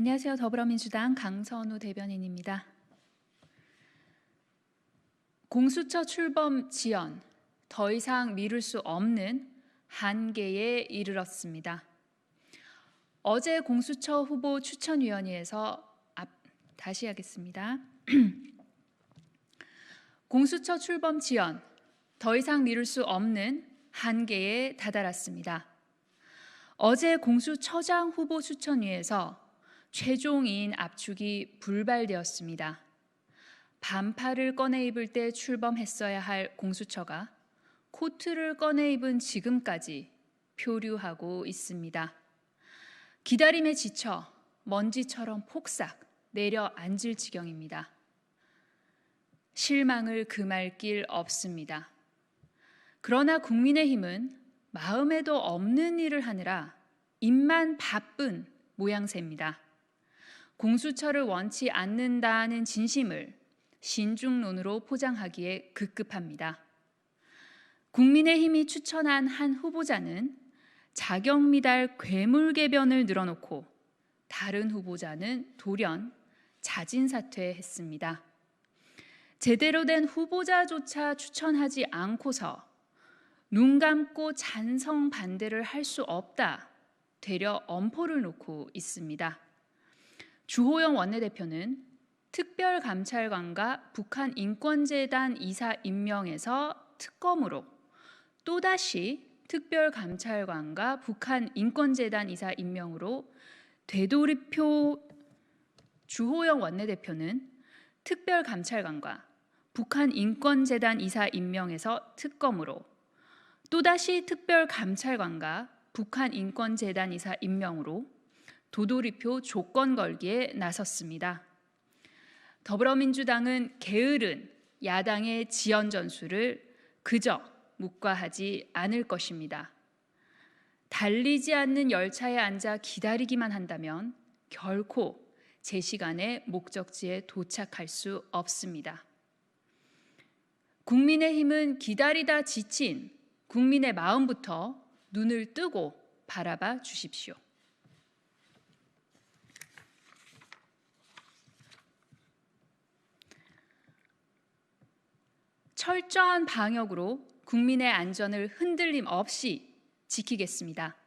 안녕하세요. 더불어민주당 강선우 대변인입니다. 공수처 출범 지연 더 이상 미룰 수 없는 한계에 이르렀습니다. 어제 공수처 후보 추천위원회에서 앞, 다시 하겠습니다. 공수처 출범 지연 더 이상 미룰 수 없는 한계에 다다랐습니다. 어제 공수처장 후보 추천위에서 최종인 압축이 불발되었습니다. 반팔을 꺼내 입을 때 출범했어야 할 공수처가 코트를 꺼내 입은 지금까지 표류하고 있습니다. 기다림에 지쳐 먼지처럼 폭삭 내려앉을 지경입니다. 실망을 금할 길 없습니다. 그러나 국민의힘은 마음에도 없는 일을 하느라 입만 바쁜 모양새입니다. 공수처를 원치 않는다는 진심을 신중론으로 포장하기에 급급합니다. 국민의힘이 추천한 한 후보자는 자격 미달 괴물개변을 늘어놓고 다른 후보자는 돌연 자진 사퇴했습니다. 제대로 된 후보자조차 추천하지 않고서 눈 감고 찬성 반대를 할 수 없다. 되려 엄포를 놓고 있습니다. 주호영 원내대표는 특별감찰관과 북한 인권재단 이사 임명에서 특검으로 또다시 특별감찰관과 북한 인권재단 이사 임명으로 되돌이표 주호영 원내대표는 특별감찰관과 북한 인권재단 이사 임명에서 특검으로 또다시 특별감찰관과 북한 인권재단 이사 임명으로 도돌이표 조건 걸기에 나섰습니다. 더불어민주당은 게으른 야당의 지연 전술을 그저 묵과하지 않을 것입니다. 달리지 않는 열차에 앉아 기다리기만 한다면 결코 제 시간에 목적지에 도착할 수 없습니다. 국민의힘은 기다리다 지친 국민의 마음부터 눈을 뜨고 바라봐 주십시오. 철저한 방역으로 국민의 안전을 흔들림 없이 지키겠습니다.